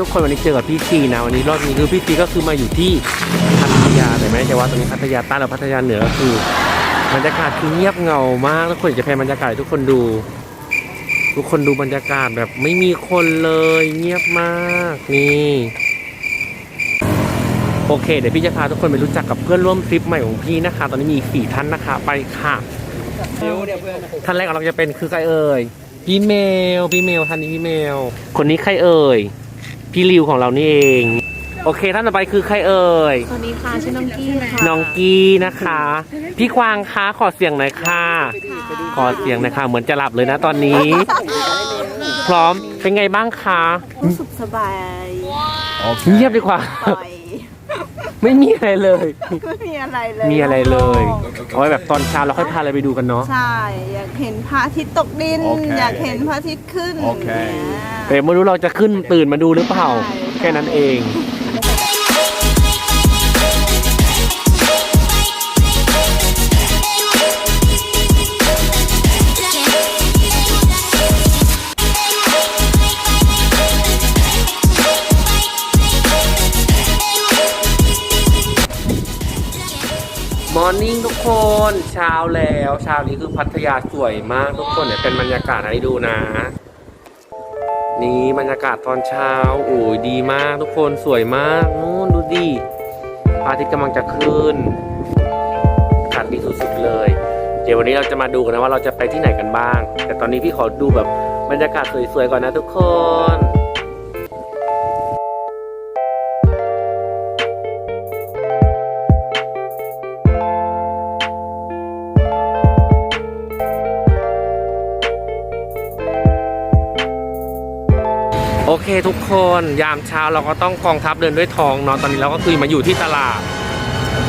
ทุกคนวันนี้เจอกับพี่ซีนะวันนี้รอบนี้คือพี่ซีก็คือมาอยู่ที่พัทยาแต่ไม่ใช่ว่าตรงนี้พัทยาใต้หรือพัทยาเหนือก็คือบรรยากาศคือเงียบเหงามากทุกคนอยากจะแพนบรรยากาศให้ทุกคนดู ทุกคนดูบรรยากาศแบบไม่มีคนเลยเงียบมากนี่โอเคเดี๋ยวพี่จะพาทุกคนไปรู้จักกับเพื่อนร่วมทริปใหม่ของพี่นะคะ ตอนนี้มีสี่ท่านนะคะไปค่ะท่านแรกของเราจะเป็นคือใครเอ่ยพี่เมลพี่เมลท่านนี้พี่เมลคนนี้ใครเอ่ย พี่ริวของเรานี่เอง โอเคท่านต่อไปคือใครเอ่ย สวัสดีค่ะชื่อน้องกี้ค่ะน้องกี้นะคะ พี่กวางคะขอเสียงหน่อยค่ะ ขอเสียงหน่อยค่ะ เหมือนจะหลับเลยนะตอนนี้ พร้อมเป็นไงบ้างคะรู้สึกสบายเงียบดีกว่า ปล่อย ไม่มีอะไรเลย ไม่มีอะไรเลยมีอะไรเลยโงเอาไว้แบบตอนเช้าเราค่อยพาอะไรไปดูกันเนาะๆใช่อยากเห็นพระอาทิตย์ตกดิน โอเคอยากเห็นพระอาทิตย์ขึ้นโอเค นี่ย แต่ไม่รู้เราจะขึ้นตื่นมาดูหรือเปล่า ใช่ แค่นั้นเองม อร์นิ่งทุกคนเช้าแล้วเช้านี้คือพัทยาสวยมากทุกคนเนี่ยเป็นบรรยากาศให้ดูนะ นี่บรรยากาศตอนเช้าโอ้ยดีมากทุกคนสวยมากนู่นดูดิพระอาทิตย์กำลังจะขึ้นอากาศดีสุดๆเลย เดี๋ยววันนี้เราจะมาดูกันนะว่าเราจะไปที่ไหนกันบ้าง แต่ตอนนี้พี่ขอดูแบบบรรยากาศสวยๆก่อนนะทุกคน เคทุกคนยามเช้าเราก็ต้องกองทัพเดินด้วยท้องเนาะตอนนี้เราก็คือมาอยู่ที่ตลาด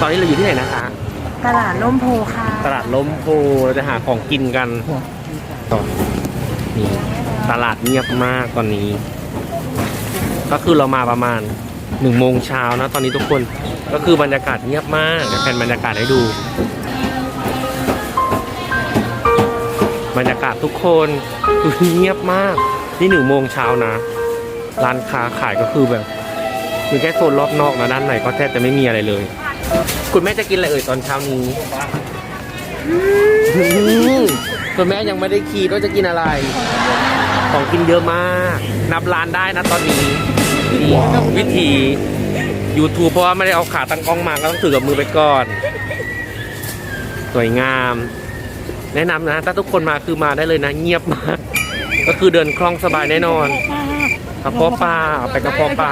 ตอนนี้เราอยู่ที่ไหนนะคะ ตลาดล่มโพค่ะ ตลาดล้มโพเราจะหาของกินกันต่อนี่ตลาดเงียบมากตอนนี้ ก็คือเรามาประมาณหนึ่งโมงเช้านะตอนนี้ทุกคนก็คือบรรยากาศเงียบมากเดี๋ยวแผนบรรยากาศให้ดู บรรยากาศทุกคนคือเงียบมากนี่หนึ่งโมงเช้านะ ร้านค้าขายก็คือแบบมีแค่โซนรอบนอกนะด้านในก็แทบจะไม่มีอะไรเลย คุณแม่จะกินอะไรเอ่ยตอนเช้านี้คุณแม่ยังไม่ได้คิดว่าจะกินอะไร ของกินเยอะมาก นับร้านได้นะตอนนี้นี่วิธี YouTube เพราะว่าไม่ได้เอาขาตั้งกล้องมาก็ต้องถือกับมือไปก่อน สวยงาม แนะนำนะ ถ้าทุกคนมาคือมาได้เลยนะ เงียบมาก ก็คือเดินคล่องสบายแน่นอนก ระเพาะปลาเอาไปกระเพาะปลา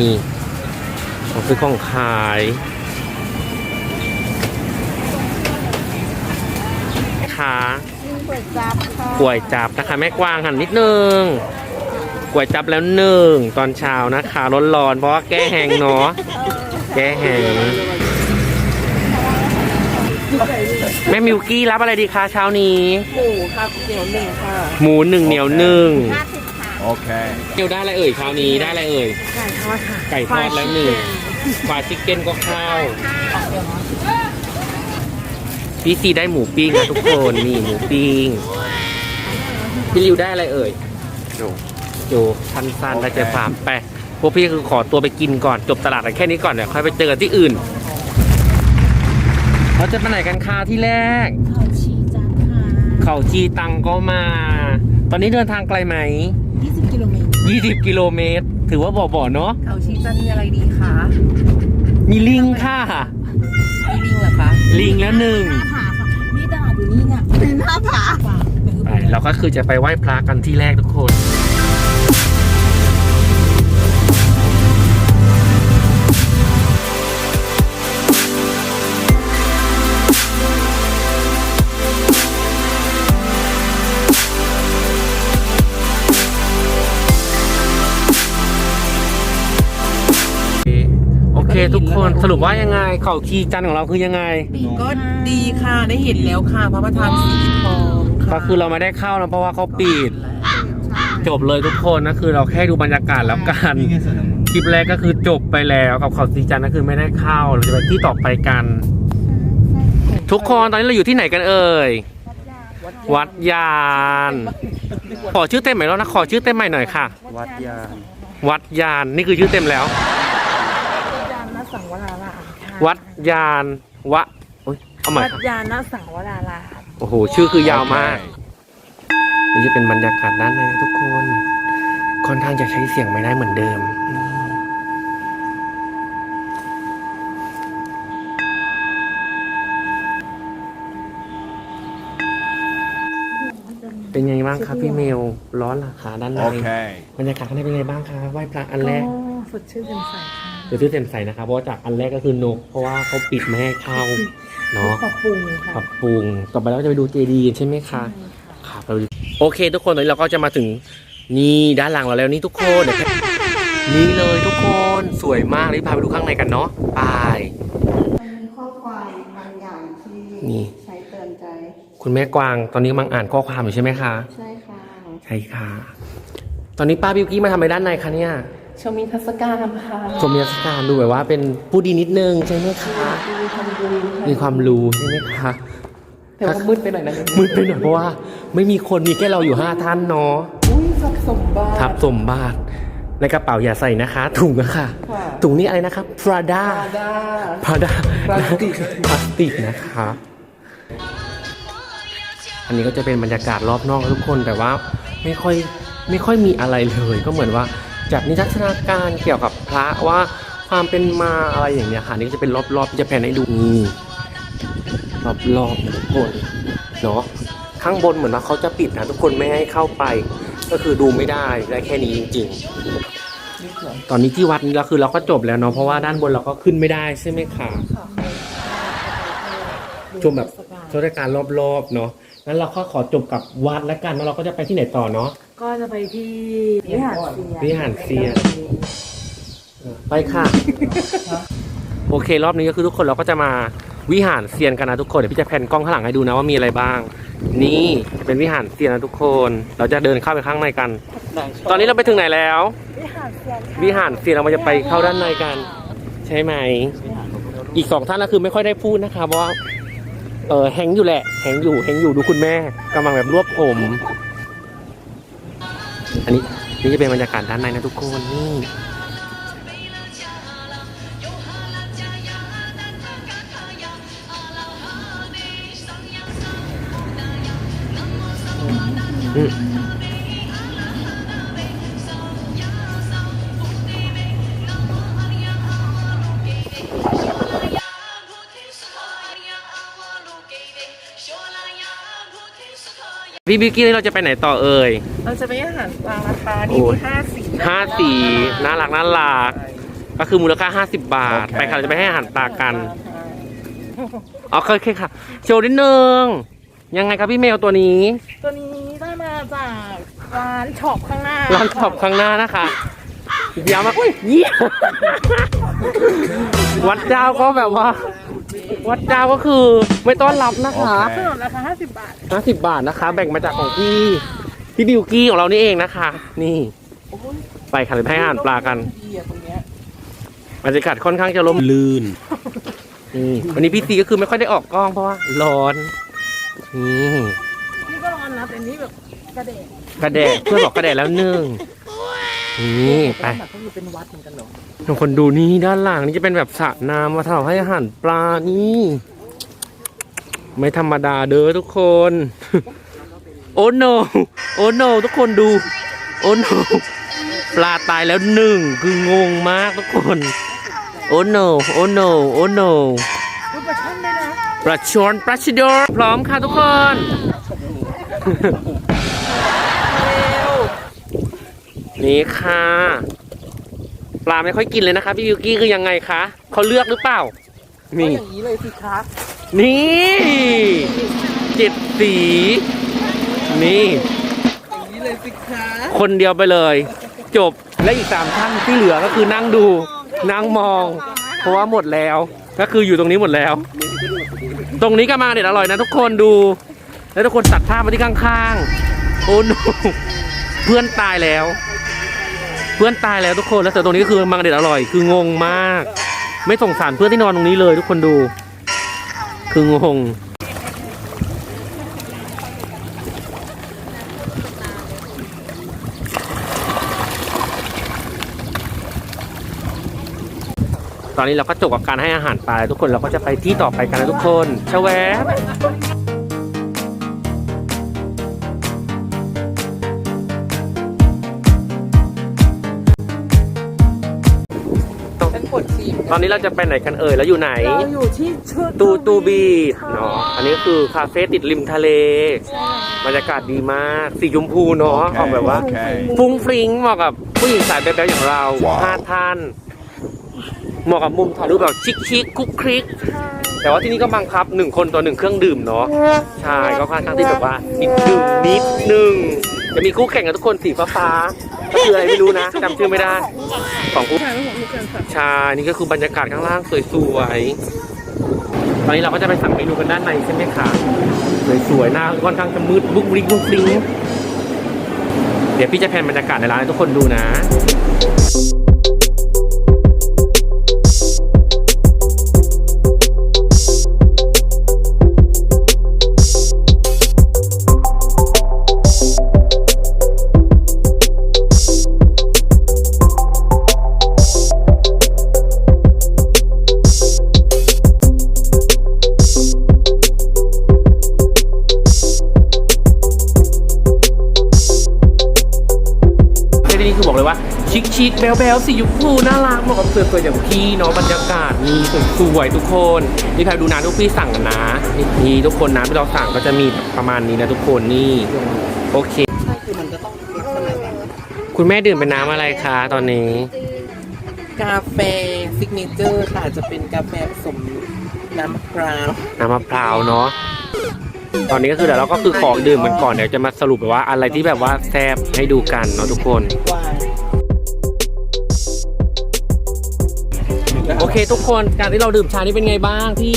นี่ของซื้อของขายขาเปิดจับค่ะกล้วยจับนะคะแม่กวางหันนิดนึงกล้วยจับแล้วหนึ่งตอนเช้านะคะร้อนๆเพราะว่าแก้แห้งเนาะแก้แห้งแม่มิวกี้รับอะไรดีคะเช้านี้ หมูค่ะก๋วยเตี๋ยวหนึ่งค่ะ หมูหนึ่งเหนียวหนึ่ง Okay. เกียวได้อะไรเอ่ยเช้านี้ได้อะไรเอ่ย ไก่ทอดค่ะไก่ทอดแล้วหนึ่งฟาชิคเก้นก็ข้าว พี่ซีได้หมูปิ้งนะทุกคนนี่หมูปิ้ง พี่ริวได้อะไรเอ่ยดูดูสั้นๆได้ใจฟาร์มไปพวกพี่คือขอตัวไปกินก่อนจบตลาดกันแค่นี้ก่อนเดี๋ยวค่อยไปเจอกันที่อื่นเราจะไปไหนกันคะที่แรก เขาชีจันทร์ค่ะเขาชีตังก็มา ตอนนี้เดินทางไกลไหม 20 กิโลเมตร 20 กิโลเมตร ถือว่าบ่ๆเนาะเขาชีจันทร์มีอะไรดีคะมีลิงค่ะ มีลิงเหรอคะลิงแล้วหนึ่งหน้าผาค่ะนี่ตลาดอยู่นี่เนี่ยเป็นหน้าผา ไปเราก็คือจะไปไหว้พระกันที่แรกทุกคน เคทุกคนสรุปว่ายังไงเขาชีจันทร์ของเราคือยังไง ก็ดีค่ะได้เห็นแล้วค่ะพระประธานสีทองค่ะก็คือเราไม่ได้เข้านะเพราะว่าเขาปิด จบเลยทุกคนนะคือเราแค่ดูบรรยากาศแล้วกันคลิปแรกก็คือจบไปแล้วกับเขาสีจันทร์ก็คือไม่ได้เข้าเราจะไปที่ต่อไปกัน ทุกคนตอนนี้เราอยู่ที่ไหนกันเอ่ยวัดยาน ขอชื่อเต็มใหม่แล้วนะขอชื่อเต็มใหม่หน่อยค่ะ วัดยาน วัดยานนี่คือชื่อเต็มแล้ว ยานสังวรารามค่ะ วัดยานวะโอ๊ยเอาใหม่วัดครับยานสังวรารามโอ้โห ชื่อคือยาวมาก Okay. นี่จะเป็นบรรยากาศด้านในนะทุกคน ค่อนข้างจะใช้เสียงไม่ได้เหมือนเดิมนี่เป็นไงบ้างครับพี่เมล ร้อนเหรอคะด้านใน Okay. บรรยากาศข้างในเป็นไงบ้างคะไหว้พระอันแรก ก็สดชื่นแจ่มใสค่ะเดี๋ ยวซื้อเต็มใส่นะครับเพราะว่าจากอันแรกก็คือนก เพราะว่าเขาปิดไม่ให้เข้าเนาะปรับปรุงค่ะปรับปรุงต่อไปเราก็จะไปดูเจดีย์ใช่ไหมคะครับเราดูโอเค ทุกคนตอนนี้เราก็จะมาถึงนี่ด้านหลังเราแล้วนี่ทุกคนเดี๋ยวนี่เลยทุกคนสวยมากเลยพาไปดูข้างในกันเนาะไป มันมีข้อความบางอย่างที่นี่ ใช้เตือนใจ คุณแม่กวางตอนนี้กำลังอ่านข้อความอยู่ใช่ไหมคะ ใช่ค่ะ ใช่ค่ะ ตอนนี้ป้าบิวกี้มาทำอะไรด้านในคะเนี่ย ชมนิทรรศการค่ะชมนิทรรศการดูแบบว่าเป็นผู้ดีนิดนึงใช่ไหมคะ มีทำบุญมีความรู้ใช่ไหมคะ แต่ว่ามืดไปหน่อยนะมืดไปหน่อยเพราะว่า ไม่มีคนมีแค่เราอยู่ห้าท่านเนาะอุ้ยสับสมบัติทับสมบัติในกระเป๋าอย่าใส่นะคะ ถุงอะค่ะค่ะถุงนี้อะไรนะครับ Prada อาดา Prada พลาสติกพลาสติกนะคะ อันนี้ก็จะเป็นบรรยากาศรอบนอกทุกคนแต่ว่าไม่ค่อยไม่ค่อยมีอะไรเลย ก็เหมือนว่า จัดนิทรรศการเกี่ยวกับพระว่าความเป็นมาอะไรอย่างเนี้ยค่ะนี่ก็จะเป็นรอบๆที่จะแผนให้ดูนี่รอบๆนะทุกคนเนาะข้างบนเหมือนว่าเขาจะปิดนะทุกคนไม่ให้เข้าไป ก็คือดูไม่ได้ได้แค่นี้จริง ๆ ตอนนี้ที่วัดนี้เราคือเราก็จบแล้วเนาะเพราะว่าด้านบนเราก็ขึ้นไม่ได้ใช่ไหมคะชมแบบเทศกาลรอบๆเนาะ งั้นเราก็ขอจบกับวัดแล้วกันแล้วเราก็จะไปที่ไหนต่อเนาะ ก็จะไปที่วิหารเซียนวิหารเซียน ไปค่ะ โอเค รอบนี้ก็คือทุกคนเราก็จะมาวิหารเซียนกันนะทุกคน เดี๋ยวพี่จะแผ่นกล้องข้างหลังให้ดูนะว่ามีอะไรบ้าง นี่เป็นวิหารเซียนนะทุกคน เราจะเดินเข้าไปข้างในกัน ตอนนี้เราไปถึงไหนแล้ว วิหารเซียนค่ะวิหารเซียนเราจะไปเข้าด้านในกัน ใช่ไหม อีกสองท่านก็คือไม่ค่อยได้พูดนะคะเพราะว่า เออแหงอยู่แหละแหงอยู่แหงอยู่ดูคุณแม่กำลังแบบรวบผม อันนี้นี่จะเป็นบรรยากาศด้านในนะทุกคนนี่อืม พี่บิวกี้นี่เราจะไปไหนต่อเอ่ย เราจะไปอาหารปลานะคะนี่โอ้ยมีห้าสีนะคะห้าสีน่ารักน่ารักก็คือมูลค่า 50 บาท โอเค ไปค่ะเราจะไปให้อาหารปลากันอ๋อเคยเคยค่ะ โชว์นิดนึง ยังไงครับพี่เมลตัวนี้ตัวนี้ได้มาจากร้านช็อปข้างหน้าร้านช็อปข้างหน้านะคะยาวมากอุ้ยเยี่ยวัดเจ้าก็แบบว่า วัดเจ้าก็คือไม่ต้อนรับนะคะสนุนราคา50 บาทห้าสิบบาทนะคะ แบ่งมาจากของพี่พี่บิวกี้ของเรานี่เองนะคะ นี่ไปค่ะเราไปให้อาหารปลากันดีอะตรงเนี้ยบรรยากาศค่อนข้างจะลมลื่นนี่วันนี้พี่ซีก็คือไม่ค่อยได้ออกกล้องเพราะว่าร้อนนี่นี่ก็ร้อนนะแต่นี่แบบกระเดะกระแดดเพื่อนบอกกระแดดแล้วหนึ่ง นี่ไปแบบก็คือเป็นวัดเหมือนกันเหรอทุกคนดูนี่ด้านหลังนี่จะเป็นแบบสระน้ำมาทำให้อาหารปลานี่ ไม่ธรรมดาเด้อทุกคน โอ้โนโอ้โนทุกคนดู โอ้โนปลาตายแล้วหนึ่งคืองงมากทุกคน โอ้โนโอ้โนโอ้โนรูปประชันเลยนะปลาชอนปลาชิโดรพร้อมค่ะทุกคน นี่ค่ะ ปลาไม่ค่อยกินเลยนะคะพี่วิวกี้คือยังไงคะเขาเลือกหรือเปล่าก็นี่ อย่างนี้เลยสิคะนี่เจ็ดสี นี่ อย่างนี้เลยสิคะคนเดียวไปเลย จบและอีกสามท่านที่เหลือก็คือนั่งดูนั่งมอง เพราะว่าหมดแล้ว ก็คืออยู่ตรงนี้หมดแล้ว ตรงนี้ก็มาเด็ดอร่อยนะทุกคนดู แล้วทุกคนตัดภาพมาที่ข้างๆ โอ้โนเพื่อนตายแล้วเพื่อนตายแล้วทุกคนแล้วแต่ตรงนี้ก็คือมังเด็ดอร่อย คืองงมาก ไม่สงสารเพื่อนที่นอนตรงนี้เลย ทุกคนดู คืองงตอนนี้เราก็จบกับการให้อาหารปลาทุกคนเราก็จะไปที่ต่อไปกันนะทุกคนชแวบ ตอนนี้เราจะไปไหนกันเอ่ยแล้วอยู่ไหน เราอยู่ที่ชุดตูตูบีดเนาะอันนี้คือคาเฟ่ติดริมทะเลบรรยากาศดีมากสีชมพูเนาะออกแบบว่า Okay. ฟุ้งฟริ้งเหมาะกับผู้หญิงสายแบ๊วๆอย่างเราว้าวห้าท่านเหมาะกับมุมถ่ายรูปแบบชิคๆคุกคลิก แต่ว่าที่นี่ก็บังคับหนึ่งคนต่อหนึ่งเครื่องดื่มเนาะใช่ก็ค่อนข้างที่แบบว่านิดนึงนิดนึงจะมีคู่แข่งกับทุกคนสีฟ้าๆก็คืออะไรไม่รู้นะจำชื่อไม่ได้ของคู่ ชายรูปของลูกกันค่ะใช่นี่ก็คือบรรยากาศข้างล่างสวยๆ ตอนนี้เราก็จะไปสั่งเมนูกันด้านในใช่ไหมคะสวยๆหน้าค่อนข้างจะมืดบุกบลิกบุกบลิงเดี๋ยวพี่จะแพนบรรยากาศในร้านให้ทุกคนดูนะ บลแบลสีชมพูน่ารักเหมาะกับเพื่อนๆอย่างพี่เนาะบรรยากาศมีสวยๆทุกคน นี่ใครดูนะทุกพี่สั่งนะนี่นี่ทุกคนนะที่เราสั่งก็จะมีประมาณนี้นะทุกคนนี่โอเคใช่คือมันก็ต้องลักษณะแบบคุณแม่ดื่มเป็นน้ำอะไรคะตอนนี้ กาแฟซิกเนเจอร์ค่ะจะเป็นกาแฟผสมน้ำมะพร้าวน้ำมะพร้าวเนาะตอนนี้ก็คือเดี๋ยวเราก็คือของดื่มกันก่อนเดี๋ยวจะมาสรุปแบบว่าอะไรที่แบบว่าแซ่บให้ดูกันเนาะทุกคนกว่า โอเค ทุกคนการที่เราดื่มชานี่เป็นไงบ้างที่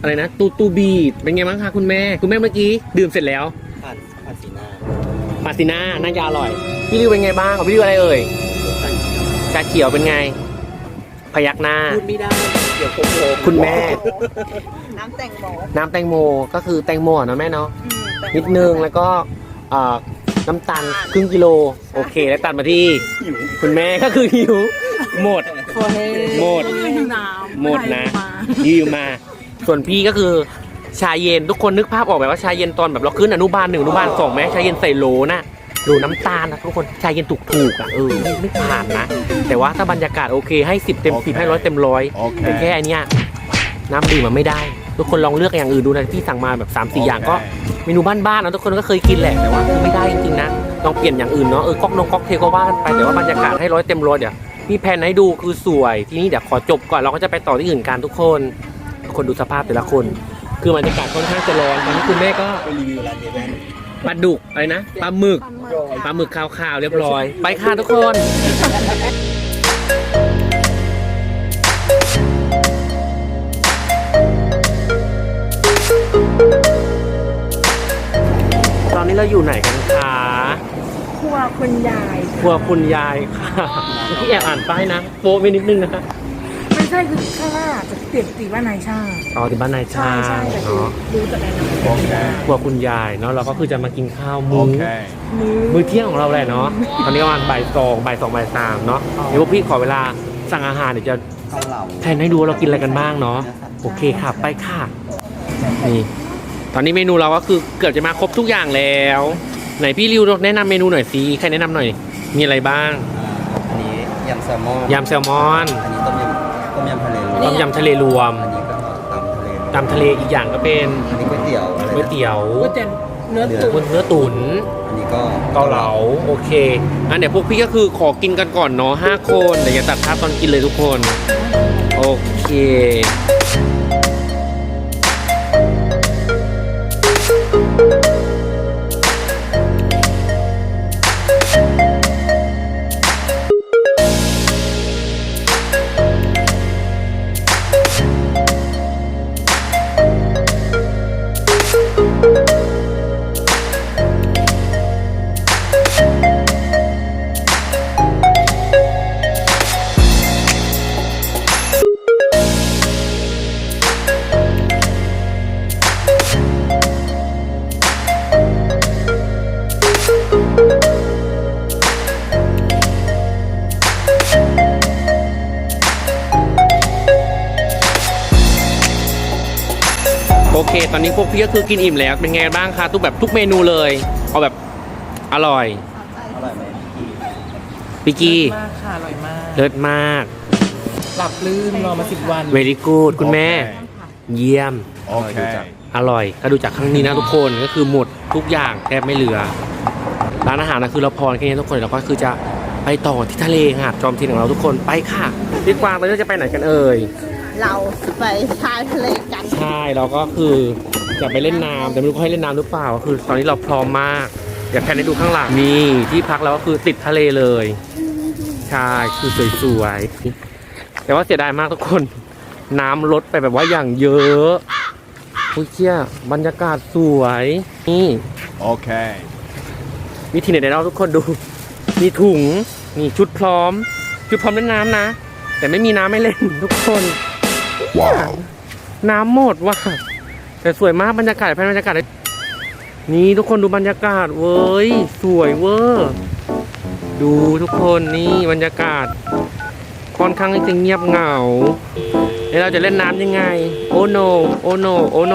อะไรนะ ตูตูบีดเป็นไงบ้างคะคุณแม่ คุณแม่เมื่อกี้ดื่มเสร็จแล้วผ่านผ่านสีหน้ามาซิน่าน่าจะอร่อย พี่ริวเป็นไงบ้างของพี่ริวอะไรเอ่ยชาเขียวเป็นไง พยักหน้า พูดไม่ได้ เดี๋ยวโค้งๆคุณแม่ น้ำแตงโมน้ำแตงโมก็คือแตงโมอะเนาะแม่เนาะ อืมแตงโมนิดนึงแล้วก็เอ่อน้ำตาลครึ่งกิโล โอเค แล้วตัดมาที่คุณแม่ก็คือหิว หมดคอแห้งหมดอยู่น้ำหมดนะมายืมมา ส่วนพี่ก็คือชาเย็นทุกคนนึกภาพออกแบบว่าชาเย็นตอนแบบเราขึ้นอนุบาลหนึ่งอนุบาลสองไหมชาเย็นใส่โหลน่ะโหลน้ำตาลนะทุกคนชาเย็นถูกๆอะเออไม่ไม่ผ่านนะ แต่ว่าถ้าบรรยากาศโอเคให้สิบเต็มสิบให้ร้อยเต็มร้อยโอเคแต่แค่อันเนี้ยน้ำดื่มมันไม่ได้ ทุกคนลองเลือกอย่างอื่นดูนะที่สั่งมาแบบ3ามสี่อย่างก็เมนูบ้านๆนะทุกคนก็เคยกินแหละแต่ว่าคือไม่ได้จริงๆนะลองเปลี่ยนอย่างอื่นเนาะเออก๊อกนงก๊อกเทลก็ว่ากันไปแต่ว่าบรรยากาศให้ร้อยเต็มร้อยเดี๋ยว มีแผนให้ดูคือสวย ที่นี้เดี๋ยวขอจบก่อนเราก็จะไปต่อที่อื่นกันทุกคน คนดูสภาพแต่ละคน คือบรรยากาศค่อนข้างจะร้อนตอนนี้คุณแม่ก็ไปรีวิวร้านเดแวนปลาดุกอะไรนะปลาหมึกปลาหมึกขาวๆเรียบร้อย ไปค่ะทุกคนตอนนี้เราอยู่ไหนกันคะ วคุณยาย ครัวคุณยายค่ะที่แอบอ่านป้ายนะโป๊ะไปนิดนึงนะคะไม่ใช่คือข้างหน้าจะเปลี่ยนสีว่านายช่างอ๋อที่บ้านนายใช่ชาใช่แต่คือเนาะดูจากในหนังโอเคครัวคุณยายเนาะเราก็คือจะมากินข้าวมื้อ Okay. มือมื้อเที่ยงของเราแหละเนาะตอนนี้ประมาณบ่ายสองบ่ายสองบ่ายสามเนาะเดี๋ยวพวกพี่ขอเวลาสั่งอาหารเดี๋ยวจะเกาเหลาแทนให้ดูว่าเรากินอะไรกันบ้างเนาะโอเคค่ะไปค่ะนี่ตอนนี้เมนูเราก็คือเกือบจะมาครบทุกอย่างแล้ว ไหนพี่ริวแนะนำเมนูหน่อยสิใครแนะนำหน่อย มีอะไรบ้างอันนี้ยำแซลมอนยำแซลมอนอันนี้ต้มยำต้มยำทะเลรวต้มมยำทะเลรวมอันนี้ก็ตำทะเลรวมตำทะเลอีกอย่างก็เป็นอันนี้ก๋วยเตี๋ยวอะไรก๋วยนะ เตี๋ยวก๋วยเตี๋ยวเนื้อตุ๋น เนื้อตุ๋นอันนี้ก็เกาเหลาโอเคงั้นเดี๋ยวพวกพี่ก็คือขอกินกันก่อนเนาะห้าคนเดี๋ยวจะตัดภาพตอนกินเลยทุกคน โอเค ตอนนี้พวกพี่ก็คือกินอิ่มแล้ว เป็นไงบ้างคะทุกแบบทุกเมนูเลย เอาแบบอร่อยอร่อยไหมปิกกี้มากค่ะอร่อยมากเลิศมาก หลับลื่นรอมาสิบวันเวลี่กูดคุณแม่ เยี่ยม Okay. อร่อย ถ้าดูจากครั้งนี้นะทุกคนก็คือหมดทุกอย่างแทบไม่เหลือ ร้านอาหารนะคือเราพรแค่นี้ทุกคนเราก็คือจะไปต่อที่ทะเลหาดจอมเทียนของเราทุกคนไปค่ะพี่กวางตอนนี้เราจะไปไหนกันเอ่ย เราไปชายทะเลกัน ใช่เราก็คือจะไปเล่นน้ำแต่ไม่รู้เขาให้เล่นน้ำหรือเปล่าก็คือ ตอนนี้เราพร้อมมากอยากแพนให้ดูข้างหลังนี่ที่พักเราก็คือติดทะเลเลยใช่คือสวยๆแต่ว่าเสียดายมากทุกคน น้ำลดไปแบบว่าอย่างเยอะอุ้ยเชี่ยบรรยากาศสวยนี่ Okay. มีทีเน็ตไอดอลทุกคนดู มีถุงมีชุดพร้อม ชุดพร้อมเล่นน้ำนะ แต่ไม่มีน้ำไม่เล่นทุกคนว้าว น้ำหมดว่ะแต่สวยมากบรรยากาศภายในบรรยากาศนี่ทุกคนดูบรรยากาศเว้ยสวยเวอร์ดูทุกคนนี่บรรยากาศค่อนข้างที่จะเงียบเหงาแล้วเราจะเล่นน้ำยังไง โอ้โนโอ้โนโอ้โน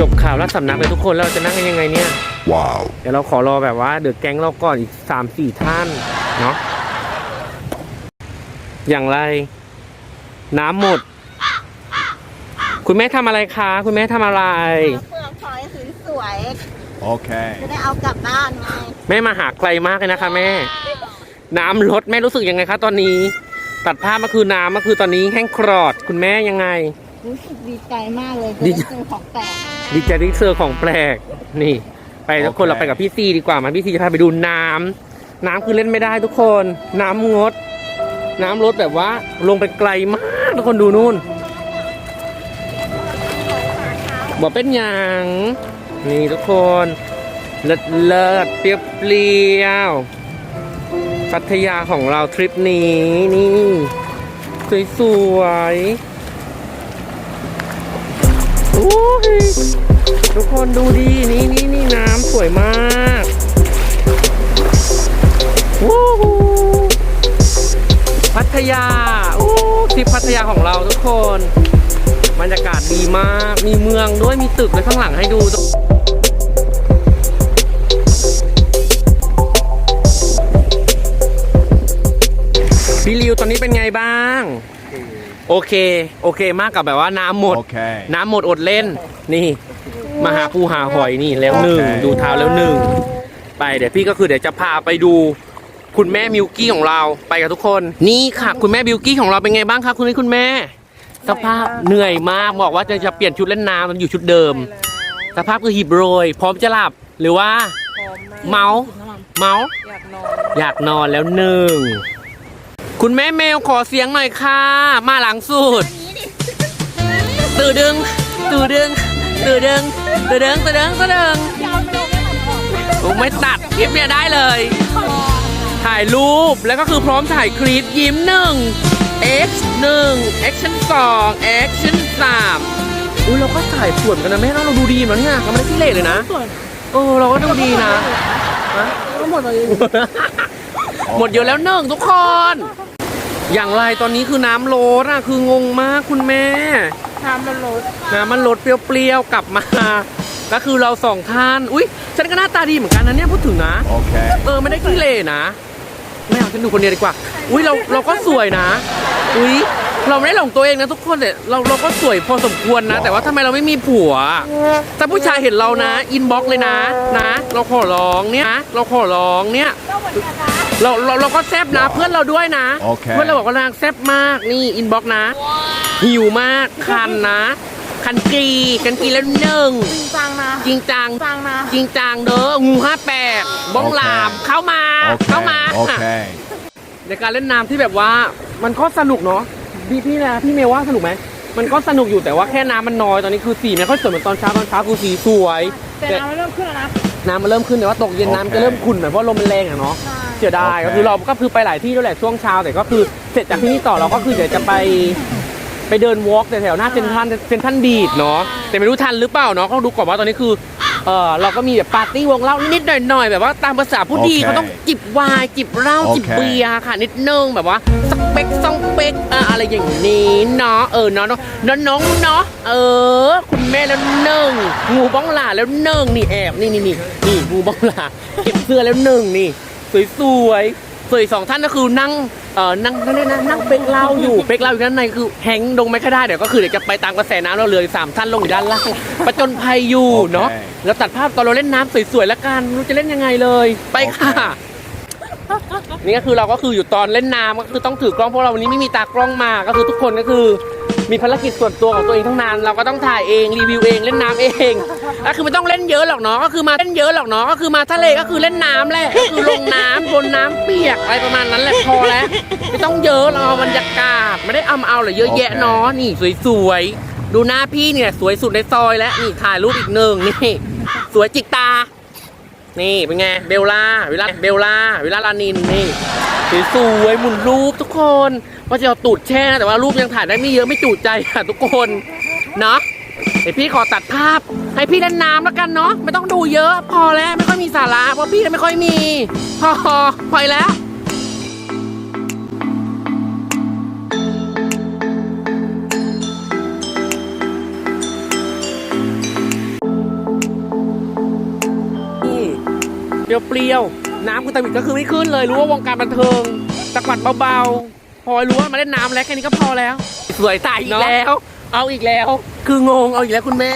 จบข่าวแล้วสำนักเลยทุกคนแล้วเราจะนั่งกันยังไงเนี่ย Wow. เดี๋ยวเราขอรอแบบว่าเดอะแก๊งเราก่อนอีกสามสี่ท่านเนาะอย่างไร น้ำหมด คุณแม่ทำอะไรคะ คุณแม่ทำอะไรเปลือกหอยสวยๆ Okay. จะได้เอากลับบ้านไงแม่มาหาไกลมากเลยนะคะ แม่ น้ำลดแม่รู้สึกยังไงคะตอนนี้ ตัดภาพมาคือน้ำมาคือตอนนี้แห้งกรอด คุณแม่ยังไง รู้สึกดีใจมากเลยดีที่ใจได้เจอของแปลกดีใจที่เจอของแปลก นี่ ไปทุกคนโอเค เราไปกับพี่ซีดีกว่ามาพี่ซีจะพาไปดูน้ำน้ำคือเล่นไม่ได้ทุกคน น้ำงด น้ำลดแบบว่าลงไปไกลมากทุกคนดูนู่น บอกเป็นอย่างนี่ทุกคนเลิศเลิศเปรี้ยวเปรี้ยวพัทยาของเราทริปนี้นี่ สวยๆโอ้ยทุกคนดูดี นี่นี่นี่น้ำสวยมากวู้ฮูพัทยาโอ้ทริปพัทยาของเราทุกคน บรรยากาศดีมาก มีเมืองด้วย มีตึกเลยข้างหลังให้ดูพี่ริวตอนนี้เป็นไงบ้าง โอเค โอเคมากกับแบบว่าน้ำหมด Okay. น้ำหมดอดเล่น นี่ มาหาปูหาหอยนี่แล้วหนึ่งโอเคดูเท้าแล้วหนึ่ง ไปเดี๋ยวพี่ก็คือเดี๋ยวจะพาไปดูคุณแม่มิวกี้ของเราไปกับทุกคน นี่ค่ะ คุณแม่มิวกี้ของเราเป็นไงบ้างคะคุณนี่คุณแม่ สภาพเหนื่อยมากบอกว่าจะจะเปลี่ยนชุดเล่นน้ำมันอยู่ชุดเดิม สภาพคือหิบโรย พร้อมจะหลับหรือว่า เมาส์เมาส์อยากนอนอยากนอนแล้วหนึ่งคุณแม่เมลขอเสียงหน่อยค่ะ มาหลังสุด ตื่นดึง ตื่นดึง ตื่นดึง ตื่นดึงตื่นดึงตื่นดึงผมไม่ตัดคลิปเนี่ยได้เลย ถ่ายรูปแล้วก็คือพร้อมถ่ายคลิปยิ้มหนึ่ง X หนึ่ง Action สอง Action สามอุ้ยเราก็ถ่ายสวยเหมือนกันนะแม่นะเราดูดีเหมือนเนี่ยเราไม่ได้ขี้เหร่เลยนะสวยเออเราก็ดูดีนะทั้งหมดเลยหมดเยอะแล้วหนึ่งทุกคน อย่างไรตอนนี้คือน้ำลดอะคืองงมากคุณแม่ น้ำมันลดน้ำมันลดเปรี้ยวๆกลับมา ก็คือเราสองท่าน อุ้ยฉันก็หน้าตาดีเหมือนกันนะเนี่ยพูดถึงนะ Okay. เออไม่ได้ขี้เหร่นะ ไม่เอาฉันดูคนเดียวดีกว่า อุ้ยเราเราก็สวยนะ อุ้ยเราไม่ได้หลงตัวเองนะทุกคนแต่เราเราก็สวยพอสมควรนะ แต่ว่าทำไมเราไม่มีผัว ถ้าผู้ชายเห็นเรานะอินบ็อกเลยนะนะ เราขอร้องเนี่ยนะเราขอร้องเนี่ยเราเราเราก็แซบนะเพื่อนเราด้วยนะ โอเค เพื่อนเราบอกว่านางแซบมากนี่อินบ็อกนะ หิวมากคันนะ คันกีคันกีแล้วหนึ่งจริงจังนะจริงจังจังนะจริงจังเด้องูห้าแปดบ้องหลามโอเคเข้ามาเข้ามา Okay. Okay. ในการเล่นน้ำที่แบบว่ามันก็สนุกเนาะพี่พี่นะพี่เมย์ว่าสนุกไหมมันก็สนุกอยู่แต่ว่าแค่น้ำมันน้อยตอนนี้คือสีไม่ค่อยสวยเหมือนตอนเช้าตอนเช้าคือสีสวยแต่น้ำมันเริ่มขึ้นแล้วนะน้ำมันเริ่มขึ้นแต่ว่าตกเย็นน้ำโอเคจะเริ่มขุ่นหน่อยเพราะลมมันแรงอะเนาะเสียดายโอเคก็คือเราก็คือไปหลายที่ด้วยแหละช่วงเช้าแต่ก็คือเสร็จจากที่นี่ต่อเราก็คือเดี๋ยวจะไป ไปเดินวอล์กแถวๆหน้าเซ็นทรัลเซ็นทรัลบีดเนาะแต่ไม่รู้ทันหรือเปล่าเนาะก็ดูก่อนว่าตอนนี้คือเออเราก็มีแบบปาร์ตี้วงเหล้านิดๆหน่อยๆแบบว่าตามภาษาผู้ดีโอเคเขาต้องจิบไวน์จิบเหล้าจิบโอเคเบียร์ค่ะ นิดนึงแบบว่าสักเบกต้องเป๊กอะอะไรอย่างนี้เนาะเออเนาะเนาะเนาะน้องเนาะเออ คุณแม่แล้วหนึ่งงูบ้องหลาแล้วหนึ่งนี่แอบนี่นี่นี่นี่งูบ้องหลาเก็บเสื้อแล้วหนึ่งนี่ สวยสวยๆ ส่วนอีกสองท่านก็คือนั่งเอ่อนั่งนั่นเลยนะนั่งเป๊กเหล้าอยู่เป๊กเหล้าอยู่ด้านในคือแฮงค์ลงไม่ค่อยได้เดี๋ยวก็คือเดี๋ยวจะไปตามกระแสน้ำเราเลยสามท่านลงอยู่ด้านล่างประจนภัยอยู่เนาะโอเคแล้วตัดภาพตอนเราเล่นน้ำสวยๆแล้วกันไม่รู้จะเล่นยังไงเลย ไปค่ะนี่ก็คือเราก็คืออยู่ตอนเล่นน้ำก็คือต้องถือกล้องเพราะเราวันนี้ไม่มีตากล้องมาก็คือทุกคนก็คือ มีภารกิจส่วนตัวของตัวเองทั้งนั้น เราก็ต้องถ่ายเองรีวิวเองเล่นน้ำเองก็คือไม่ต้องเล่นเยอะหรอกเนาะก็คือมาเล่นเยอะหรอกเนาะก็คือมาทะเลก็คือเล่นน้ำแหละก็คือลงน้ำบนน้ำเปียกอะไรประมาณนั้นแหละพอแล้วไม่ต้องเยอะเราเอบรรยากาศไม่ได้อามาเอาเลยเยอะแยะเนาะนี่สวยๆดูหน้าพี่เนี่ยสวยสุดในซอยแล้วนี่ถ่ายรูปอีกหนึ่งนี่สวยจิกตา นี่เป็นไงเบลล่าเวลาเบลล่าเวลาลานินนี่สวยๆหมุนรูปทุกคน ว่าจะเอาตูดแช่นะแต่ว่ารูปยังถ่ายได้ไม่เยอะไม่จุใจค่ะทุกคนเนาะเดี๋ยวพี่ขอตัดภาพ ให้พี่เล่นน้ำแล้วกันเนาะไม่ต้องดูเยอะพอแล้วไม่ค่อยมีสาระเพราะพี่ไม่ค่อยมี พอพอแล้วนี่เปรี้ยวๆน้ำคุณตาวิดก็คือไม่ขึ้นเลยรู้ว่าวงการบันเทิงตะกัดเบาๆ พอรู้ว่ามาเล่นน้ำแล้วแค่นี้ก็พอแล้ว สวยตายอีกแล้ว เอาอีกแล้ว คืองงเอาอีกแล้วคุณแม่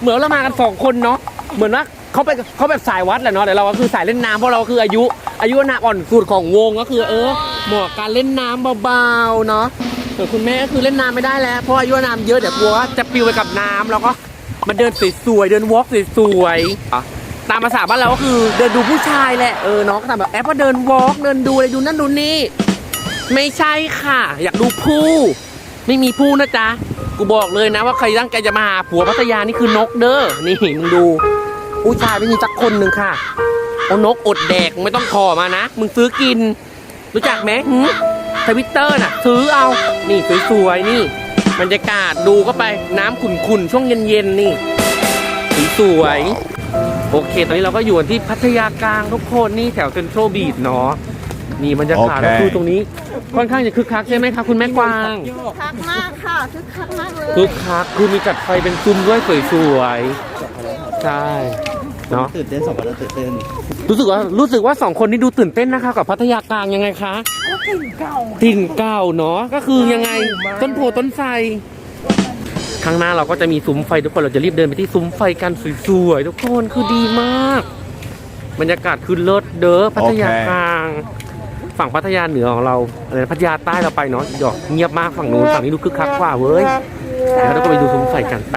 เหมือนเรามากันสองคนเนาะเหมือนว่าเขาไปเขาแบบสายวัดแหละเนาะแต่เราก็คือสายเล่นน้ำเพราะเราคืออายุ อายุหนาอ่อนสุดของวงก็คือ เออเหมาะกับการเล่นน้ำเบาๆเนาะส่วนคุณแม่ก็คือเล่นน้ำไม่ได้แล้วเพราะอายุน้ำเยอะเดี๋ยวกลัวว่าจะปลิวไปกับน้ำแล้วก็มาเดินสวยๆเดินวอล์กสวยๆตามภาษาบ้านเราก็คือเดินดูผู้ชายแหละเออเนาะก็ตามแบบแอปว่าเดินวอล์กเดินดูอะไรดูนั่นดูนี่ ไม่ใช่ค่ะ อยากดูผู้ ไม่มีผู้นะจ๊ะ กูบอกเลยนะว่าใครตั้งใจจะมาหาผัวพัทยานี่คือนกเด้อ นี่มึงดู ผู้ชายไม่มีสักคนหนึ่งค่ะ เอานกอดแดกไม่ต้องขอมานะ มึงซื้อกิน รู้จักไหมทวิตเตอร์น่ะ ซื้อเอา นี่สวยๆนี่บรรยากาศดูก็ไปน้ำขุ่นๆ ช่วงเย็นๆ นี่สวยๆโอเค ตอนนี้เราก็อยู่ที่พัทยากลางทุกคนนี่แถวเซ็นทรัลบีชเนาะ นี่บรรยากาศโอเค ก็คือตรงนี้ค่อนข้างจะคึกคักใช่ไหมคะคุณแม่กวางคักมากค่ะคึกคักมากเลยคึกคักคือมีจัดไฟเป็นซุ้มด้วยสวยๆใช่เนาะตื่นเต้นสองคนแล้วตื่นเต้นรู้สึกว่ารู้สึกว่าสองคนนี้ดูตื่นเต้นนะคะ กับพัทยากลางยังไงคะกลิ่นเก่าถิ่นเก่าเนาะก็คือยังไงต้นโพต้นไทรข้างหน้าเราก็จะมีซุ้มไฟทุกคนเราจะรีบเดินไปที่ซุ้มไฟกันสวยๆทุกคนคือดีมาก บรรยากาศคือเลิศเด้อพัทยากลาง ฝั่งพัทยาเหนือของเราอะไรนะพัทยาใต้เราไปเนาะดอกเงียบมากฝั่งนู้นฝั่งนี้ดูคึกคักกว่าเว้ยเดี๋ยวเราก็ไปดูซุ้มไฟกันไป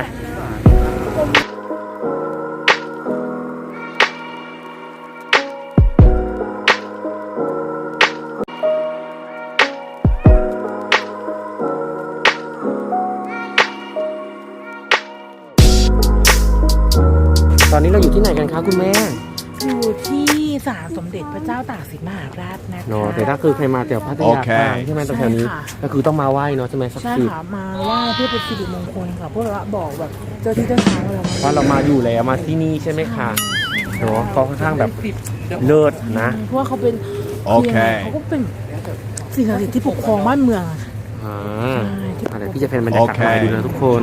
ตอนนี้เราอยู่ที่ไหนกันคะคุณแม่ อยู่ที่ ศาลสมเด็จพระเจ้าตากสินมหาราชนะคะ เนาะแต่ถ้าคือใครมาแต่พัทยากลางใช่ไหมตรงแถวนี้ ใช่ค่ะ ก็คือต้องมาไหว้เนาะใช่ไหมสักใช่ทีค่ะมาไหว่าเพื่อเป็นสิริมงคลค่ะเพื่อว่าบอกแบบเจ้าที่เจ้าทางเราเพราะเรามาอยู่แล้วมาที่นี่ใช่ไหมคะเนาะก็ค่อนข้างแบบเลิศนะเพราะว่าเขาเป็นโอเค เขาก็เป็นสิ่งศักดิ์สิทธิ์ที่ปกครองบ้านเมืองอะค่ะอ่าใช่ที่อะไรพี่จะเป็นบรรยากาศโอเค มาให้ดูนะทุกคน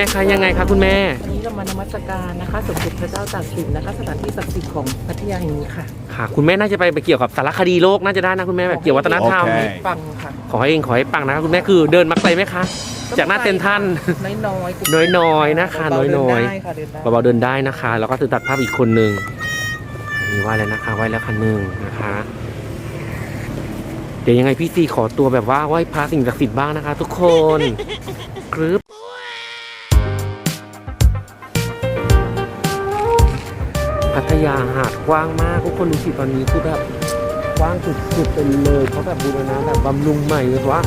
ม่คะยังไงคะคุณแม่ วันนี้เรามานมัสการนะคะ สมเด็จพระเจ้าตากสินนะคะสถานที่ศักดิ์สิทธิ์ของพัทยาแห่งนี้ค่ะค่ะ คุณแม่น่าจะไปไปเกี่ยวกับสารคดีโลกน่าจะได้นะคุณแม่แบบเกี่ยววัฒนธรรม โอเคฟังค่ะขอให้เองขอให้ปังนะคะคุณแม่คือเดินมาไกลไหมคะ จากหน้าเต็นท่านน้อยๆน้อยๆนะคะเบาๆน้อยเดิได้ค่ะเดินได้ๆเบาๆเดินได้นะคะ แล้วก็ถือตัดภาพอีกคนหนึ่งมีไหว้แล้วนะคะไหว้แล้วคันหนึ่งนะคะ เดี๋ยวยังไงพี่ซีขอตัวแบบว่าไหว้พระสิ่งศักดิ์สิทธิ์บ้างนะคะ ทุกคนกรึบ ทยาหาดกว้างมากทุกคนดูสิตอนนี้คือแบบกว้างสุดๆไปเลยเขาแบบบูรณะแบบบำรุงใหม่เลยว่า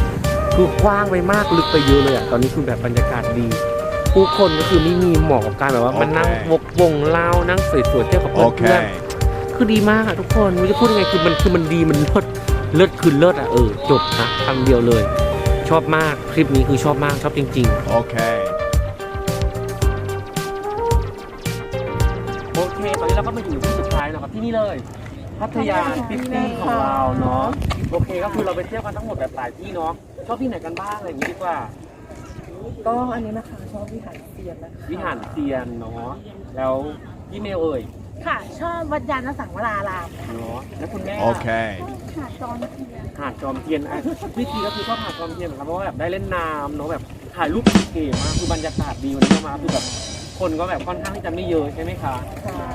คือกว้างไปมากลึกไปเยอะเลยอะตอนนี้คือแบบบรรยากาศดี ผู้คนก็คือไม่มีเหมาะกับการแบบว่ามานั่งวกวงเล่านั่งสวยๆเที่ยวกับโอเคเพื่อนๆคือดีมากอะทุกคนไม่รู้จะพูดยังไงคือมันคือมันดีมันเลิศเลิศคือเลิศอะเออจบนะคำเดียวเลย ชอบมากคลิปนี้คือชอบมากชอบจริง Okay. ก็มาอยู่ที่สุดท้ายนะครับที่นี่เลย พัทยาฟิฟตี้ของเราเนาะโอเคก็คือเราไปเที่ยวกันทั้งหมดแบบหลายที่เนาะชอบที่ไหนกันบ้างอะไรอย่างงี้ดีกว่า ก็อันนี้นะคะชอบวิหารเซียนนะคะวิหารเซียนเนาะแล้วพี่เมลเอ่ยค่ะ ชอบวัดยานสังวรารามเนาะแล้วคุณแม่ Okay. หาดจอมเทียนหาดจอมเทียนอะวิธีก็คือชอบหาดจอมเทียนเหมือนกันเพราะว่าแบบได้เล่นน้ำเนาะแบบถ่ายรูปเก๋มากคือบรรยากาศดีวันนี้เรามาคือแบบคนก็แบบค่อนข้างที่จะไม่เยอะใช่ไหมคะใช่ใช่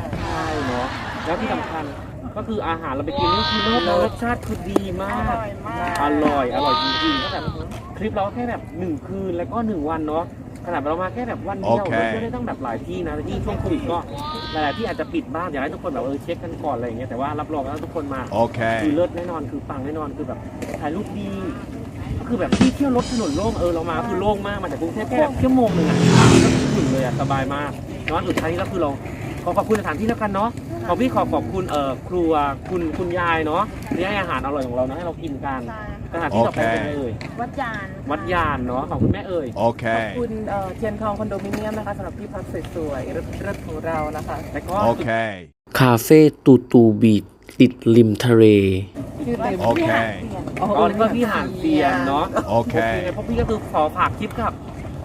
เนาะแล้วที่สำคัญก็คืออาหารเราไปกินนี่คือรสรสชาติคือดีมาก อร่อย อร่อยจริงๆก็แบบคลิปเราแค่แบบหนึ่งคืนแล้วก็หนึ่งวันเนาะขนาดเรามาแค่แบบวันเดียวโอเคเราเที่ยวได้ตั้งแบบหลายที่นะที่งช่วงโควิดก็หลายๆที่อาจจะปิดบ้างอยากให้ทุกคนแบบเออเช็คกันก่อนอะไรอย่างเงี้ยแต่ว่ารับรองแล้วทุกคนมาคือ Okay. เลิศแน่นอนคือปังแน่นอนคือแบบถ่ายรูปดีก็คือแบบที่เที่ยวรถถนนโล่งเออเรามาคือโล่งมากมาจากกรุงเทพแค่แบบชั่วโมงหนึ่งอะก็ถึงเลยอะสบายมากเนาะสุดท้ายนี้ก็คือเราข อขอบคุณสถานที่แล้วกันเนาะขอพี่ขอขอบคุณเอ่อครัวคุณคุณยายเนาะที่ให้อาหารอร่อยของเราเนาะให้เรากินกันใช่สถานที่ต่อไปเป็นอะไรเอ่ยวัดยานวัดยานเนาะของคุณแม่เอ่ย ขอบ Okay. คุณเอ่อเทียนทองคอนโดมิเนียมนะคะสำหรับที่พักสวยๆเลิศๆของเรานะคะแล้วก็ Okay. คาเฟ่ตูตูบีดติดริมทะเล ชื่อเต็มโอเคอ๋ออ๋อแล้วก็พี่หานเซียนเนาะโอเคเพราะพี่ก็คือขอฝากคลิปกับ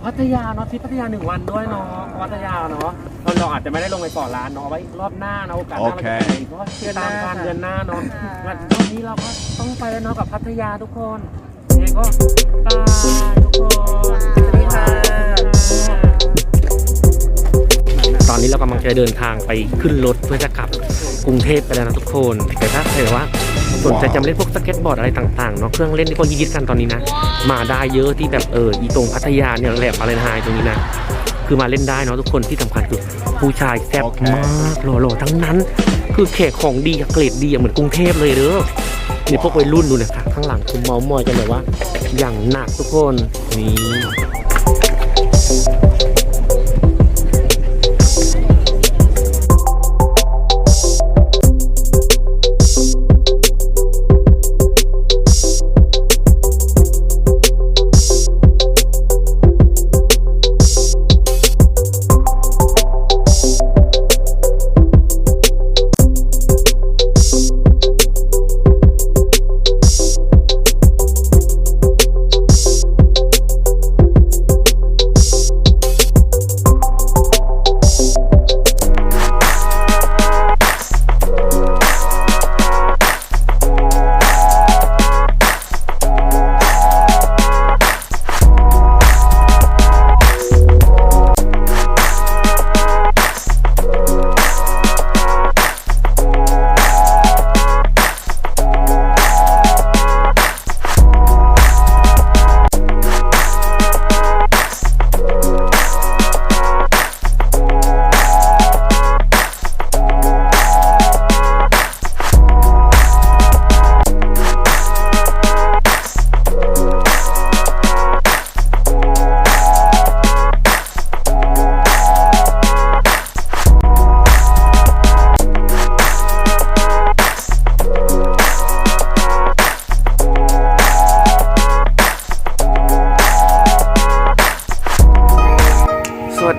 พัทยาเนาะทริปพัทยาหนึ่งวันด้วยเนาะพัทยาเนาะเราเราอาจจะไม่ได้ลงไปก่อนร้านเนาะเอาไว้รอบหน้าเนาะโอกาสหน้าเราจะไปอีกเพราะว่าตามการเดือนหน้าเนาะงั้นรอบนี้เราก็ต้องไปแล้วเนาะกับพัทยาทุกคนยังไงก็บายทุกคนสวัสดีค่ะตอนนี้เรากำลังจะเดินทางไปขึ้นรถเพื่อจะกลับกรุงเทพไปแล้วนะทุกคน แต่ถ้าใครว่า สนใจจะเล่นพวกสเก็ตบอร์ดอะไรต่างๆเนาะเครื่องเล่นที่คนยิดกันตอนนี้นะ มาได้เยอะที่แบบเอออีตรงพัทยาเนี่ยแหลมอะไรนะตรงนี้นะคือมาเล่นได้เนาะทุกคนที่สำคัญคือผู้ชายแซ่บมากหล่อๆทั้งนั้น คือแขกของดีเกรดดีเหมือนกรุงเทพเลยเด้อนี่พวกวัยรุ่นดูเนะคะข้างหลังคุณเมามอยกันแบบว่า อย่างหนักทุกคนนี่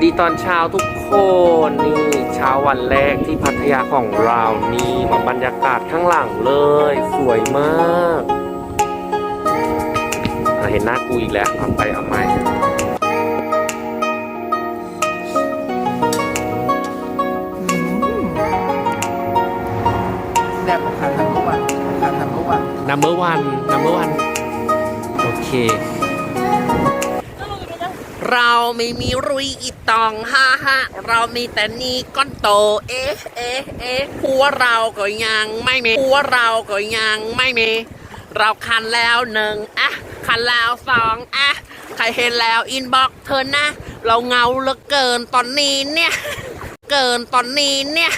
ดีตอนเช้าทุกคนนี่เช้าวันแรกที่พัทยาของเรานี่มาบรรยากาศข้างหลังเลย สวยมากอะเห็นหน้ากูอีกแล้วเอาไปเอาใหม่แบบขาทั้งเมื่อวันขาทั้งเมื่อวัน number one number one โอเค เราไม่มีรุยอีตองฮ่าฮ่าเรามีแต่นี่ก้อนโต เอ๊ะเอ๊ะเอ๊ะผัวเราก็ยังไม่มีผัวเราก็ยังไม่มี เราคันแล้วหนึ่งอะคันแล้วสองอะใครเห็นแล้วอินบ็อกเธอนะ เราเงาเหลือเกินตอนนี้เนี่ย เกินตอนนี้เนี่ย